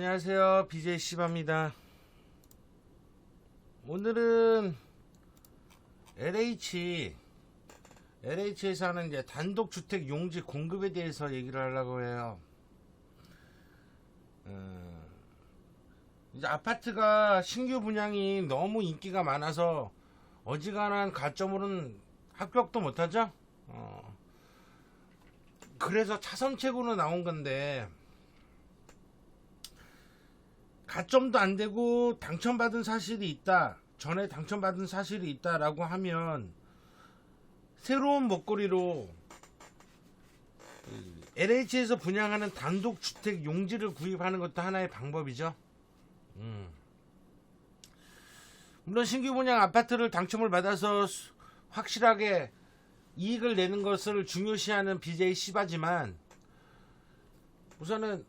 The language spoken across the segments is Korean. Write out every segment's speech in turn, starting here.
안녕하세요. BJ 시바입니다. 오늘은 LH, LH에서 하는 이제 단독 주택 용지 공급에 대해서 얘기를 하려고 해요. 음, 이제 아파트가 신규 분양이 너무 인기가 많아서 어지간한 가점으로는 합격도 못하죠? 어, 그래서 차선책으로 나온 건데, 가점도 안 되고 당첨받은 사실이 있다. 전에 당첨받은 사실이 있다라고 하면 새로운 먹거리로 LH에서 분양하는 단독 주택 용지를 구입하는 것도 하나의 방법이죠. 음. 물론 신규 분양 아파트를 당첨을 받아서 수- 확실하게 이익을 내는 것을 중요시하는 BJ 시바지만 우선은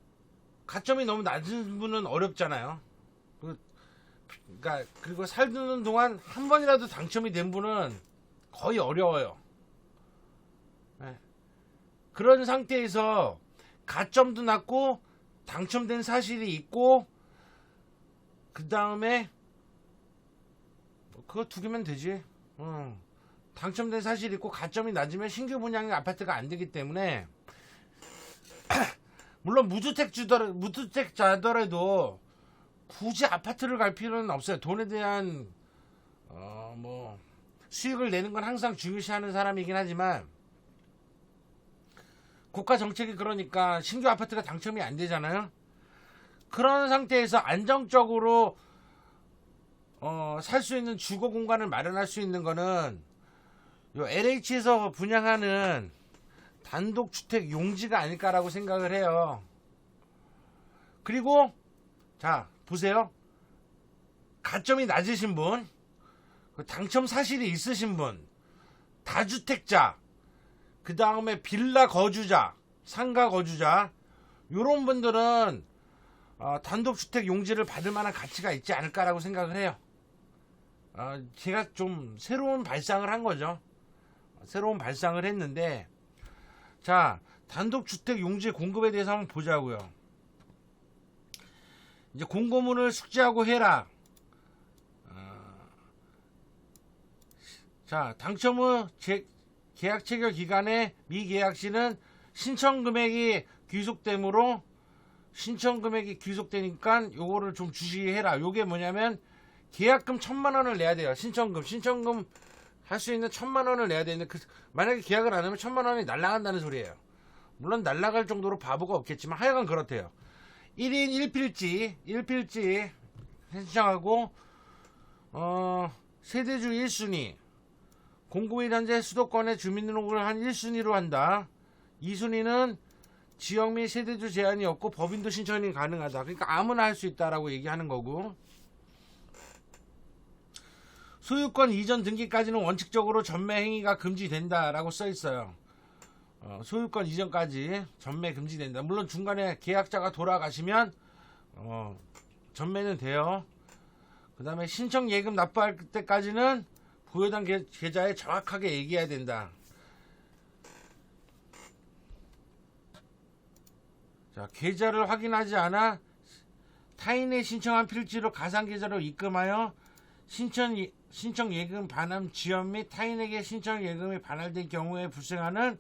가점이 너무 낮은 분은 어렵잖아요. 그- 그러니까 그리고 살는 동안 한 번이라도 당첨이 된 분은 거의 어려워요. 네. 그런 상태에서 가점도 낮고 당첨된 사실이 있고 그 다음에 그거 두 개면 되지. 어. 당첨된 사실이 있고 가점이 낮으면 신규 분양의 아파트가 안 되기 때문에 물론 무주택주더 무주택자더라도 굳이 아파트를 갈 필요는 없어요. 돈에 대한 어 뭐 수익을 내는 건 항상 중요시하는 사람이긴 하지만 국가 정책이 그러니까 신규 아파트가 당첨이 안 되잖아요. 그런 상태에서 안정적으로 어, 살 수 있는 주거 공간을 마련할 수 있는 거는 요 LH에서 분양하는 단독 주택 용지가 아닐까라고 생각을 해요. 그리고 자 보세요. 가점이 낮으신 분, 그 당첨 사실이 있으신 분, 다주택자, 그 다음에 빌라 거주자, 상가 거주자, 요런 분들은 어, 단독 주택 용지를 받을 만한 가치가 있지 않을까라고 생각을 해요. 어, 제가 좀 새로운 발상을 한 거죠. 새로운 발상을 했는데 자, 단독주택 용지 공급에 대해서 한번 보자고요. 이제 공고문을 숙지하고 해라. 어, 자, 당첨 후 제, 계약 체결 기간에 미계약 시는 신청 금액이 귀속되므로 신청 금액이 귀속되니까 요거를 좀 주시해라. 요게 뭐냐면 계약금 천만 원을 내야 돼요. 신청금, 신청금 할 수 있는 천만 원을 내야 되는데 그, 만약에 계약을 안 하면 천만 원이 날라간다는 소리예요. 물론 날라갈 정도로 바보가 없겠지만 하여간 그렇대요. 1인 1필지, 1필지 신청하고 어, 세대주 1순위 공급일 현재 수도권의 주민등록을 한 1순위로 한다. 2순위는 지역 및 세대주 제한이 없고 법인도 신청이 가능하다. 그러니까 아무나 할 수 있다라고 얘기하는 거고 소유권 이전 등기까지는 원칙적으로 전매 행위가 금지된다라고 써 있어요. 어, 소유권 이전까지 전매 금지된다. 물론 중간에 계약자가 돌아가시면 어, 전매는 돼요. 그 다음에 신청 예금 납부할 때까지는 계- 계좌에 정확하게 얘기해야 된다. 자, 계좌를 확인하지 않아 타인의 신청한 필지로 가상 계좌로 입금하여 신청 예- 신청 예금 반환 지연 및 타인에게 신청 예금이 반환된 경우에 발생하는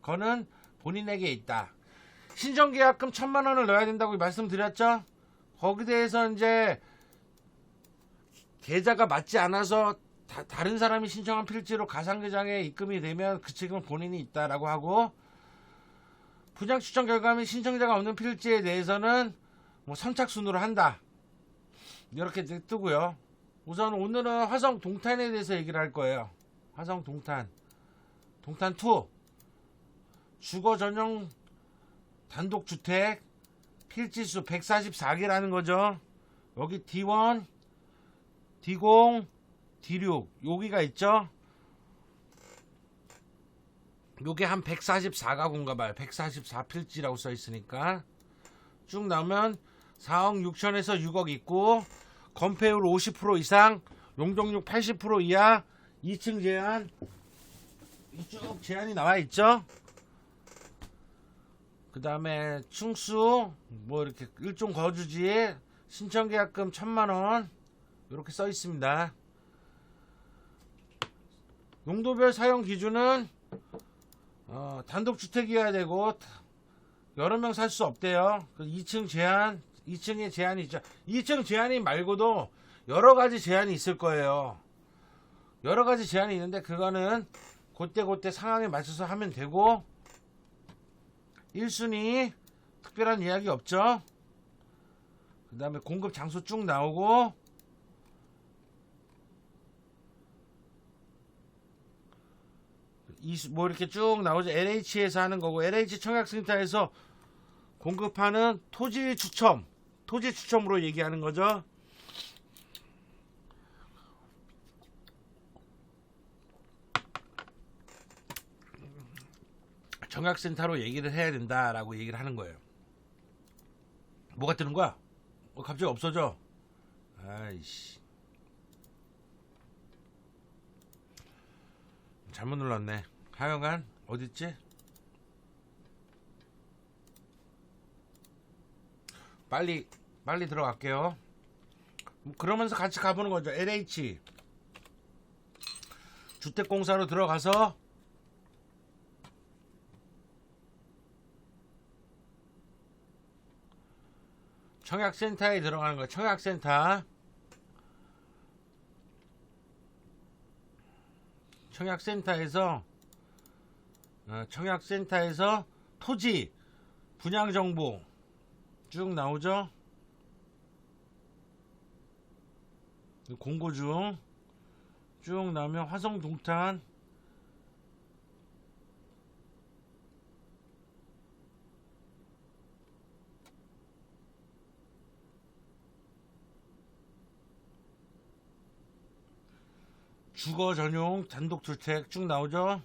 거는 본인에게 있다. 신청 계약금 천만 원을 넣어야 된다고 말씀드렸죠? 거기에 대해서 이제 계좌가 맞지 않아서 다, 다른 사람이 신청한 필지로 가상계좌에 입금이 되면 그 책임은 본인이 있다라고 하고 분양 추천 결과 및 신청자가 없는 필지에 대해서는 뭐 선착순으로 한다. 이렇게 뜨고요. 우선 오늘은 화성 동탄에 대해서 얘기를 할 거예요. 화성 동탄. 동탄 2. 주거 전용 단독 주택 필지수 144개라는 거죠. 여기 D1, D0, D6 여기가 있죠. 요게 한 144가구인가 봐요. 144필지라고 써 있으니까 쭉 나오면 4억 6천에서 6억 있고 건폐율 50% 이상, 용적률 80% 이하, 2층 제한, 이쪽 제한이 나와 있죠. 그 다음에 충수 뭐 이렇게 일종 거주지에 신청계약금 천만원 이렇게 써 있습니다. 용도별 사용 기준은 어, 단독주택이어야 되고 여러 명 살 수 없대요. 그 2층 제한, 2층에 제한이 있죠. 2층 제한이 말고도 여러 가지 제한이 있을 거예요. 여러 가지 제한이 있는데 그거는 그때그때 상황에 맞춰서 하면 되고 1순위 특별한 이야기 없죠. 그 다음에 공급 장소 쭉 나오고 이뭐 이렇게 쭉 나오죠. LH에서 하는 거고 LH 청약센터에서 공급하는 토지 추첨, 토지 추첨으로 얘기하는 거죠. 청약센터로 얘기를 해야 된다라고 얘기를 하는 거예요. 뭐가 뜨는 거야? 어, 갑자기 없어져. 아이씨. 잘못 눌렀네. 하여간 어딨지? 빨리 빨리 들어갈게요. 뭐 그러면서 같이 가보는 거죠. LH 주택공사로 들어가서 청약센터에 들어가는 거예요. 청약센터. 청약센터에서 어, 청약센터에서 토지 분양 정보 쭉 나오죠. 공고 중 쭉 나오면 화성 동탄 주거 전용 단독 주택 쭉 나오죠.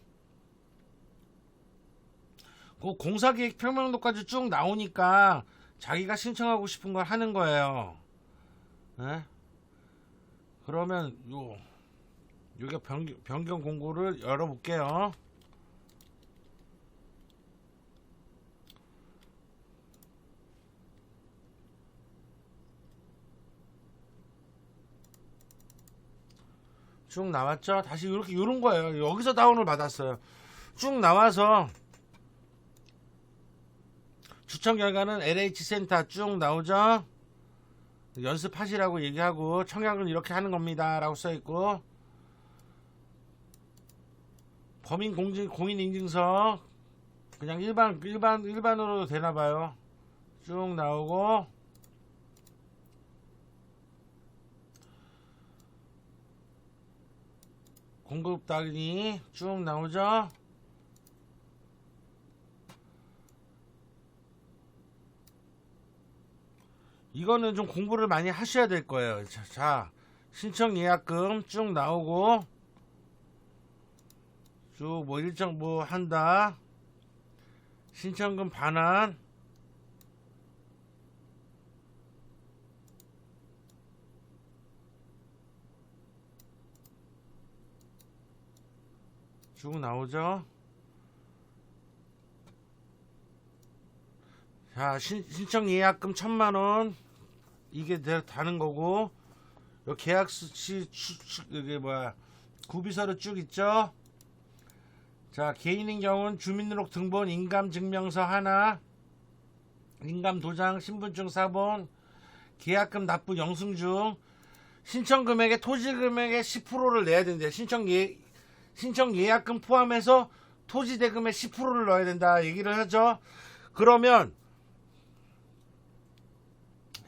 그 공사 계획 평명도까지 쭉 나오니까 자기가 신청하고 싶은 걸 하는 거예요. 예? 그러면 요 요게 변경, 변경 공고를 열어볼게요. 쭉 나왔죠? 다시 이렇게 요런 거예요. 여기서 다운을 받았어요. 쭉 나와서 추천 결과는 LH 센터 쭉 나오죠? 연습하시라고 얘기하고 청약은 이렇게 하는 겁니다. 라고 써있고 범인 공진, 공인 인증서 그냥 일반 일반 일반으로 되나 봐요. 쭉 나오고 공급 단위 쭉 나오죠. 이거는 좀 공부를 많이 하셔야 될 거예요. 자, 자, 신청 예약금 쭉 나오고 쭉 뭐 일정 뭐 한다. 신청금 반환 쭉 나오죠. 자, 신, 신청 예약금 천만 원 이게 다- 다는 거고 요 계약시 이게 뭐야 구비서류 쭉 있죠. 자, 개인인 경우는 주민등록 등본, 인감증명서 하나, 인감도장, 신분증 사본, 계약금 납부 영수증, 신청 금액의 토지 금액의 10%를 내야 된대요. 신청 예 신청 예약금 포함해서 토지 대금의 10%를 넣어야 된다 얘기를 하죠. 그러면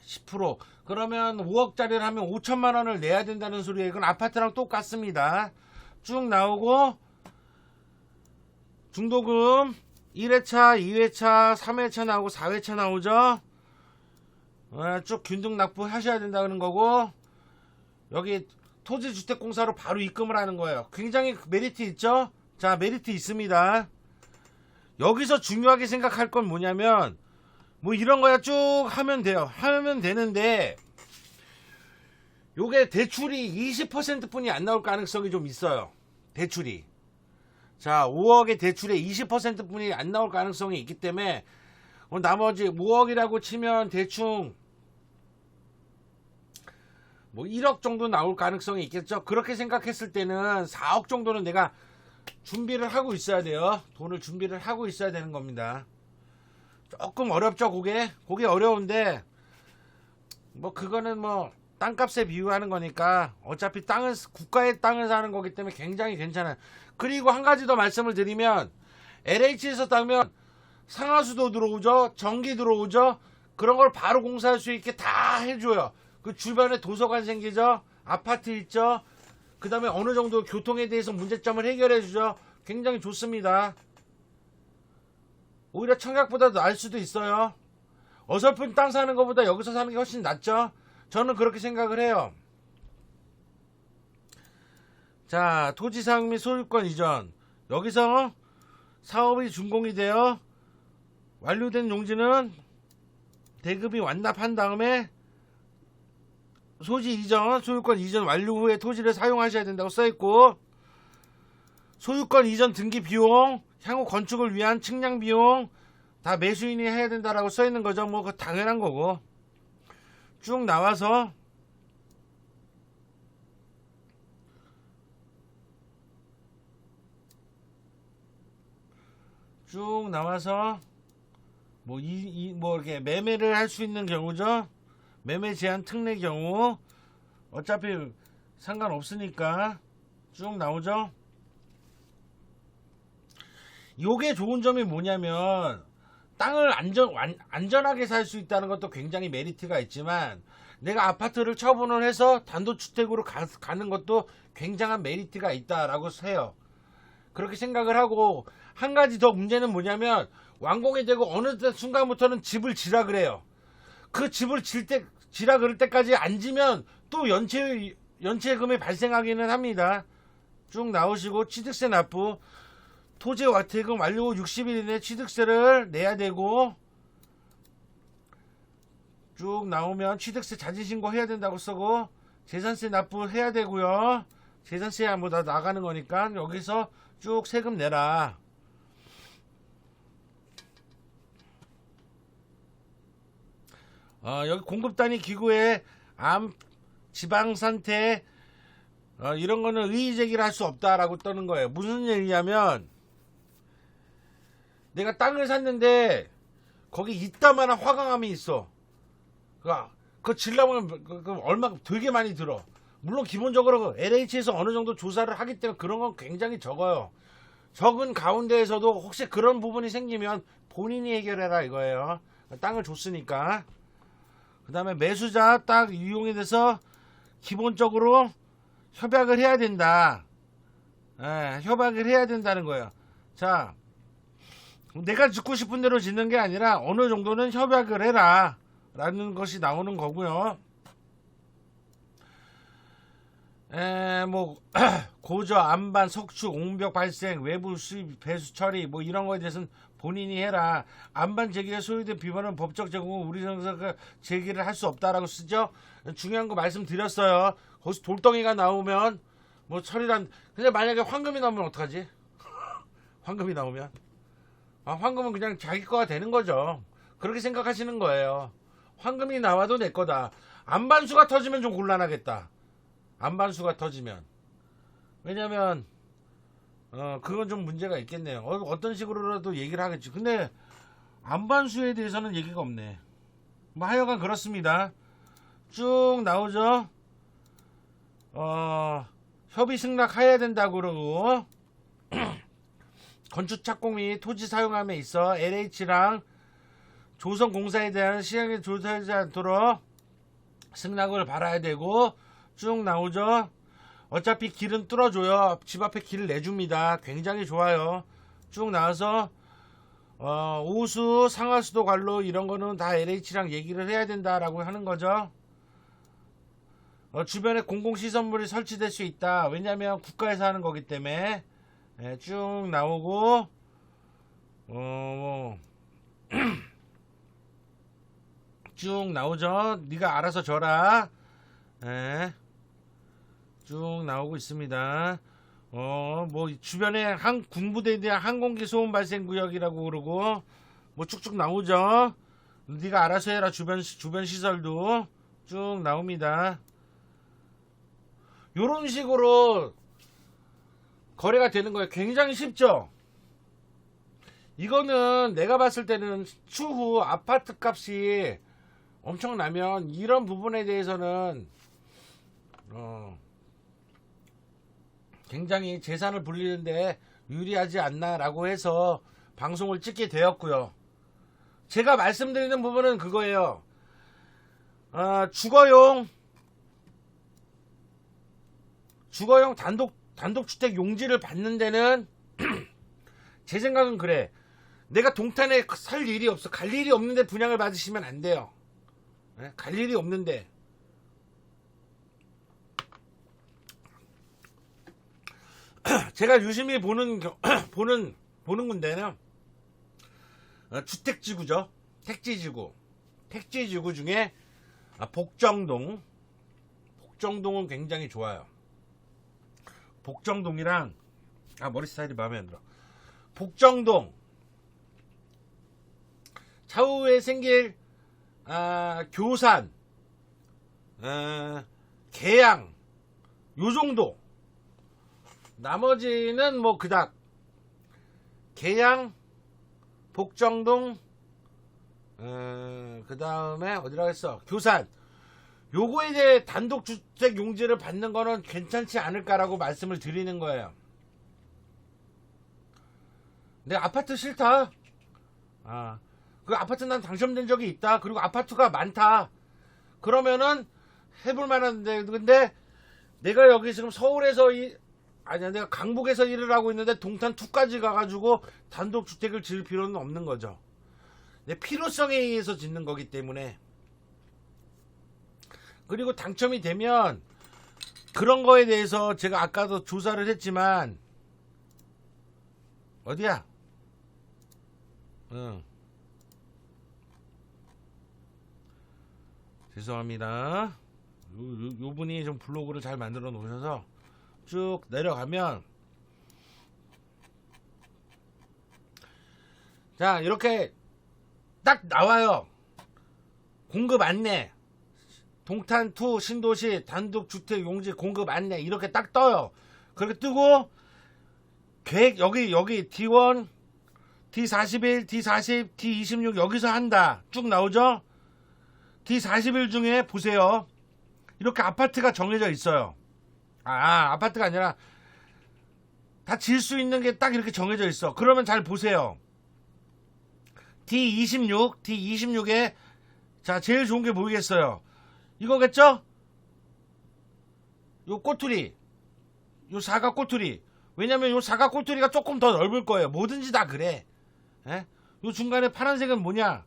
10% 그러면 5억짜리를 하면 5천만 원을 내야 된다는 소리예요. 이건 아파트랑 똑같습니다. 쭉 나오고 중도금 1회차, 2회차, 3회차 나오고 4회차 나오죠. 어, 쭉 균등 납부하셔야 된다는 거고 여기 토지주택공사로 바로 입금을 하는 거예요. 굉장히 메리트 있죠? 자, 메리트 있습니다. 여기서 중요하게 생각할 건 뭐냐면 뭐 이런 거야 쭉 하면 돼요. 하면 되는데 요게 대출이 20% 뿐이 안 나올 가능성이 좀 있어요. 대출이. 자, 5억의 대출에 20% 뿐이 안 나올 가능성이 있기 때문에 어, 나머지 5억이라고 치면 대충 뭐 1억 정도 나올 가능성이 있겠죠. 그렇게 생각했을 때는 4억 정도는 내가 준비를 하고 있어야 돼요. 돈을 준비를 하고 있어야 되는 겁니다. 조금 어렵죠, 그게? 그게 어려운데, 뭐, 그거는 뭐, 땅값에 비유하는 거니까, 어차피 땅은, 국가의 땅을 사는 거기 때문에 굉장히 괜찮아요. 그리고 한 가지 더 말씀을 드리면, LH에서 따면, 상하수도 들어오죠, 전기 들어오죠, 그런 걸 바로 공사할 수 있게 다 해줘요. 그 주변에 도서관 생기죠, 아파트 있죠, 그 다음에 어느 정도 교통에 대해서 문제점을 해결해 주죠. 굉장히 좋습니다. 오히려 청약보다 나을 수도 있어요. 어설픈 땅 사는 것보다 여기서 사는 게 훨씬 낫죠. 저는 그렇게 생각을 해요. 자, 토지 사용 및 소유권 이전. 여기서 사업이 준공이 되어 완료된 용지는 대급이 완납한 다음에 소지 이전, 소유권 이전 완료 후에 토지를 사용하셔야 된다고 써있고, 소유권 이전 등기 비용, 향후 건축을 위한 측량 비용, 다 매수인이 해야 된다라고 써 있는 거죠. 뭐, 그 당연한 거고. 쭉 나와서, 쭉 나와서, 뭐, 이, 이, 뭐, 이렇게 매매를 할 수 있는 경우죠. 매매 제한 특례 경우 어차피 상관없으니까 쭉 나오죠. 요게 좋은 점이 뭐냐면 땅을 안전 완- 안전하게 살 수 있다는 것도 굉장히 메리트가 있지만 내가 아파트를 처분을 해서 단독주택으로 가, 가는 것도 굉장한 메리트가 있다라고 해요. 그렇게 생각을 하고 한 가지 더 문제는 뭐냐면 완공이 되고 어느 순간부터는 집을 지라 그래요. 그 집을 질 때, 지라 그럴 때까지 안 지면 또 연체, 연체금이 발생하기는 합니다. 쭉 나오시고 취득세 납부, 토지 와태금 완료 후 60일 이내 취득세를 내야 되고, 쭉 나오면 취득세 자진신고 해야 된다고 쓰고, 재산세 납부해야 되고요. 재산세 뭐다 나가는 거니까 여기서 쭉 세금 내라. 어, 여기 공급 단위 기구에 암, 지방 상태 어, 이런 거는 의의 제기를 할 수 없다라고 떠는 거예요. 무슨 얘기냐면 내가 땅을 샀는데 거기 이따만한 화강암이 있어. 그, 그 질러보면 그, 그 얼마 되게 많이 들어. 물론 기본적으로 그 LH에서 어느 정도 조사를 하기 때문에 그런 건 굉장히 적어요. 적은 가운데에서도 혹시 그런 부분이 생기면 본인이 해결해라 이거예요. 땅을 줬으니까. 그 다음에 매수자 딱 이용이 돼서 기본적으로 협약을 해야 된다. 예, 협약을 해야 된다는 거예요. 자, 내가 짓고 싶은 대로 짓는 게 아니라 어느 정도는 협약을 해라. 라는 것이 나오는 거고요. 에, 뭐, 고저, 안반, 석축, 옹벽 발생, 외부 수입, 배수 처리, 뭐 이런 거에 대해서는 본인이 해라. 안반 제기에 소유된 비번은 법적 제공은 우리 정서가 제기를 할 수 없다라고 쓰죠. 중요한 거 말씀드렸어요. 거기서 돌덩이가 나오면 뭐 처리란. 근데 만약에 황금이 나오면 어떡하지? 황금이 나오면 아, 황금은 그냥 자기 거가 되는 거죠. 그렇게 생각하시는 거예요. 황금이 나와도 내 거다. 안반수가 터지면 좀 곤란하겠다. 안반수가 터지면. 왜냐면 어, 그건 좀 문제가 있겠네요. 어, 떤 식으로라도 얘기를 하겠지. 근데, 안반수에 대해서는 얘기가 없네. 뭐, 하여간 그렇습니다. 쭉 나오죠? 어, 협의 승낙해야 된다고 그러고, 건축 착공 및 토지 사용함에 있어 LH랑 조선공사에 대한 시행에 조사하지 않도록 승낙을 받아야 되고, 쭉 나오죠? 어차피 길은 뚫어줘요. 집 앞에 길을 내줍니다. 굉장히 좋아요. 쭉 나와서 어, 우수, 상하수도 관로 이런 거는 다 LH랑 얘기를 해야 된다라고 하는 거죠. 어, 주변에 공공시설물이 설치될 수 있다. 왜냐하면 국가에서 하는 거기 때문에 예, 쭉 나오고 어, 뭐, 쭉 나오죠. 네가 알아서 져라. 예. 쭉 나오고 있습니다. 어, 뭐, 주변에 한, 군부대에 대한 항공기 소음 발생 구역이라고 그러고, 뭐 쭉쭉 나오죠. 네가 알아서 해라 주변 주변 시설도 쭉 나옵니다. 요런 식으로 거래가 되는 거예요. 굉장히 쉽죠. 이거는 내가 봤을 때는 추후 아파트 값이 엄청나면 이런 부분에 대해서는 어, 굉장히 재산을 불리는데 유리하지 않나라고 해서 방송을 찍게 되었고요. 제가 말씀드리는 부분은 그거예요. 어, 주거용 주거용 단독 단독주택 용지를 받는 데는 제 생각은 그래. 내가 동탄에 살 일이 없어. 갈 일이 없는데 분양을 받으시면 안 돼요. 예? 갈 일이 없는데. 제가 유심히 보는 겨- 보는 보는 군데는 어, 주택지구죠. 택지지구. 택지지구 중에 아, 복정동. 복정동은 굉장히 좋아요. 복정동이랑 아 머리 스타일이 마음에 안 들어. 복정동. 차후에 생길 아, 교산 아, 계양 요 정도. 나머지는 뭐 그닥. 계양 복정동 그 다음에 어디라고 했어? 교산 요거에 대해 단독 주택 용지를 받는 거는 괜찮지 않을까라고 말씀을 드리는 거예요. 내 아파트 싫다? 아, 그 아파트 난 당첨된 적이 있다. 그리고 아파트가 많다. 그러면은 해볼 만한데 근데 내가 여기 지금 서울에서 이 아니야 내가 강북에서 일을 하고 있는데 동탄 2까지 가가지고 단독 주택을 지을 필요는 없는 거죠. 내 필요성에 의해서 짓는 거기 때문에 그리고 당첨이 되면 그런 거에 대해서 제가 아까도 조사를 했지만 어디야? 응. 죄송합니다. 요, 요, 요 분이 좀 블로그를 잘 만들어 놓으셔서 쭉 내려가면 자 이렇게 딱 나와요 공급 안내 동탄 투 신도시 단독 주택 용지 공급 안내 이렇게 딱 떠요 그렇게 뜨고 계획 여기 여기 D1 D41 D40 D26 여기서 한다 쭉 나오죠 D41 중에 보세요 이렇게 아파트가 정해져 있어요 아, 아파트가 아니라 다 질 수 있는 게 딱 이렇게 정해져 있어. 그러면 잘 보세요. D26, D26에 자, 제일 좋은 게 보이겠어요. 이거겠죠? 요 꼬투리. 요 사각 꼬투리. 왜냐면 요 사각 꼬투리가 조금 더 넓을 거예요. 뭐든지 다 그래. 예? 요 중간에 파란색은 뭐냐?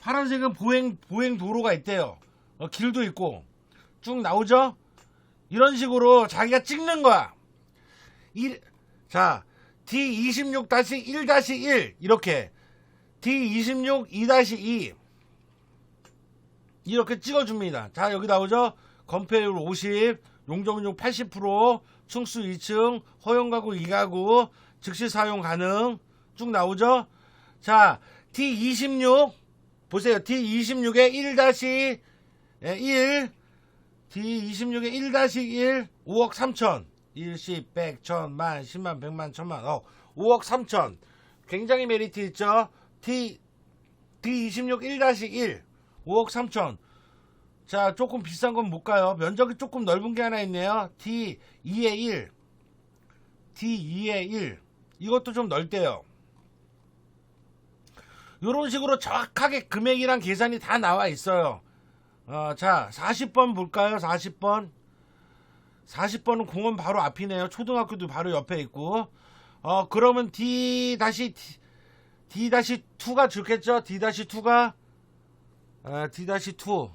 파란색은 보행, 보행 도로가 있대요. 어, 길도 있고. 쭉 나오죠? 이런 식으로 자기가 찍는 거야. 일- 자, D26-1-1 이렇게 D26 2-2 이렇게 찍어줍니다. 자, 여기 나오죠? 건폐율 50, 용적률 80%, 충수 2층, 허용가구 2가구, 즉시 사용 가능 쭉 나오죠? 자, D26 보세요. D26에 1-1 D26에 1-1 5억 3천 1, 10, 100, 1000, 만, 10만, 100만, 1000만 어, 5억 3천 굉장히 메리트 있죠 D, D26 1-1 5억 3천 자 조금 비싼 건 못 가요 면적이 조금 넓은 게 하나 있네요 D2에 1 D2에 1 이것도 좀 넓대요 요런 식으로 정확하게 금액이랑 계산이 다 나와 있어요 어, 자, 40번 볼까요? 40번. 40번은 공원 바로 앞이네요. 초등학교도 바로 옆에 있고. 어, 그러면 D 다시 D 다시 2가 좋겠죠? D 다시 2가 아, D 다시 2.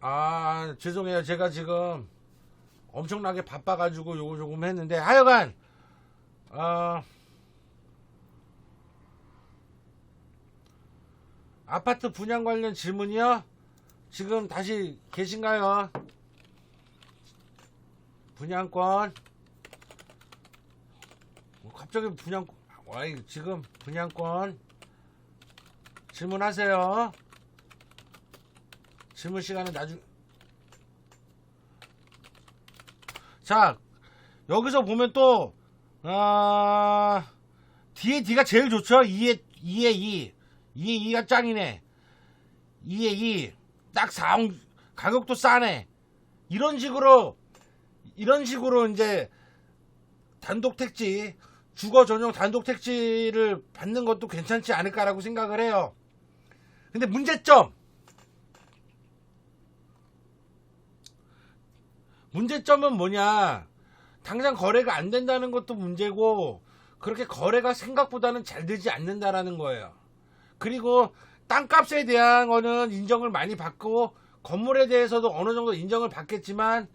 아, 죄송해요. 제가 지금 엄청나게 바빠가지고 요거 조금 했는데 하여간 어, 아파트 분양 관련 질문이요? 지금 다시 계신가요? 분양권. 뭐 갑자기 분양 와이 지금 분양권. 질문하세요. 질문 시간은 나중 자 여기서 보면 또 아, 뒤에 D가 제일 좋죠? 2에 2에 2 2에 2가 짱이네. 2에 2딱 4원 가격도 싸네. 이런 식으로 이런 식으로 이제 단독 택지 주거 전용 단독 택지를 받는 것도 괜찮지 않을까라고 생각을 해요. 근데 문제점 문제점은 뭐냐 당장 거래가 안 된다는 것도 문제고 그렇게 거래가 생각보다는 잘 되지 않는다라는 거예요. 그리고 땅값에 대한 거는 인정을 많이 받고 건물에 대해서도 어느 정도 인정을 받겠지만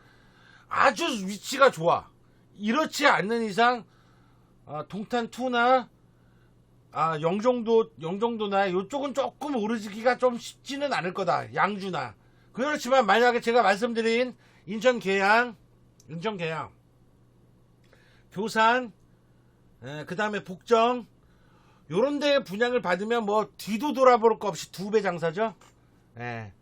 아주 위치가 좋아. 이렇지 않는 이상 아, 동탄 2나 아, 영종도 영종도나 이쪽은 조금 오르지기가 좀 쉽지는 않을 거다. 양주나 그렇지만 만약에 제가 말씀드린 인천 계양, 인천 계양, 교산, 그 다음에 복정 요런 데 분양을 받으면 뭐 뒤도 돌아볼 거 없이 두 배 장사죠. 예.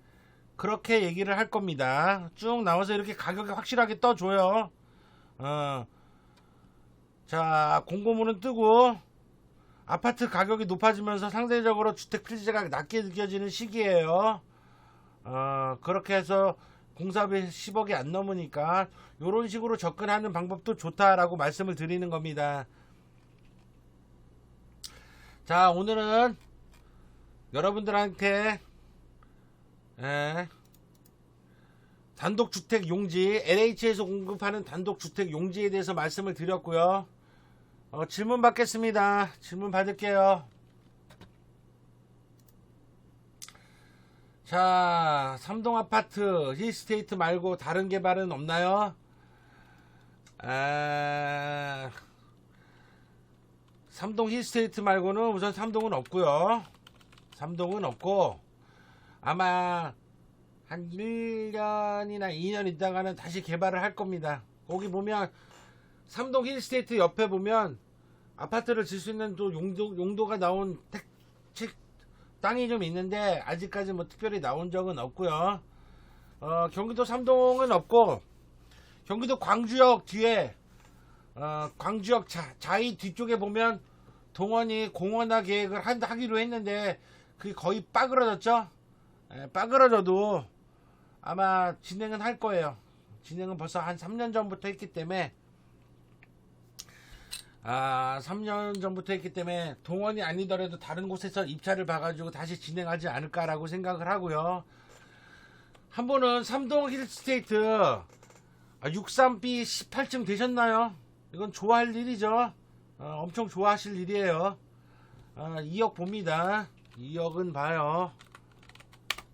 그렇게 얘기를 할 겁니다. 쭉 나와서 이렇게 가격이 확실하게 떠줘요. 어. 자, 공고문은 뜨고 아파트 가격이 높아지면서 상대적으로 주택 필지가 낮게 느껴지는 시기예요. 어, 그렇게 해서 공사비 10억이 안 넘으니까 이런 식으로 접근하는 방법도 좋다라고 말씀을 드리는 겁니다. 자, 오늘은 여러분들한테 예, 단독주택 용지, LH에서 공급하는 단독주택 용지에 대해서 말씀을 드렸고요. 어, 질문 받겠습니다. 질문 받을게요. 자, 삼동 아파트 힐스테이트 말고 다른 개발은 없나요? 아, 삼동 힐스테이트 말고는 우선 삼동은 없고요. 삼동은 없고 아마 한 1년이나 2년 있다가는 다시 개발을 할 겁니다. 거기 보면 삼동 힐스테이트 옆에 보면 아파트를 질 수 있는 또 용도, 용도가 나온 택, 책, 땅이 좀 있는데 아직까지 뭐 특별히 나온 적은 없고요. 어, 경기도 삼동은 없고 경기도 광주역 뒤에 어, 광주역 자, 자이 뒤쪽에 보면 동원이 공원화 계획을 한, 하기로 했는데 그게 거의 빠그러졌죠. 예, 빠그러져도 아마 진행은 할 거예요. 진행은 벌써 한 3년 전부터 했기 때문에 아 3년 전부터 했기 때문에 동원이 아니더라도 다른 곳에서 입찰을 봐가지고 다시 진행하지 않을까라고 생각을 하고요. 한 분은 삼동 힐스테이트 아, 63B 18층 되셨나요? 이건 좋아할 일이죠. 어, 엄청 좋아하실 일이에요. 아, 2억 봅니다. 2억은 봐요.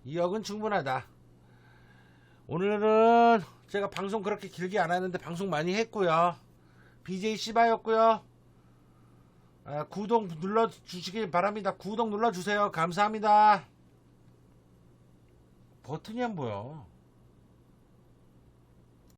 2억은 충분하다. 오늘은 제가 방송 그렇게 길게 안 하는데 방송 많이 했고요. BJ 씨바였고요. 아, 구독 눌러 주시길 바랍니다. 구독 눌러 주세요. 감사합니다. 버튼이 안 보여.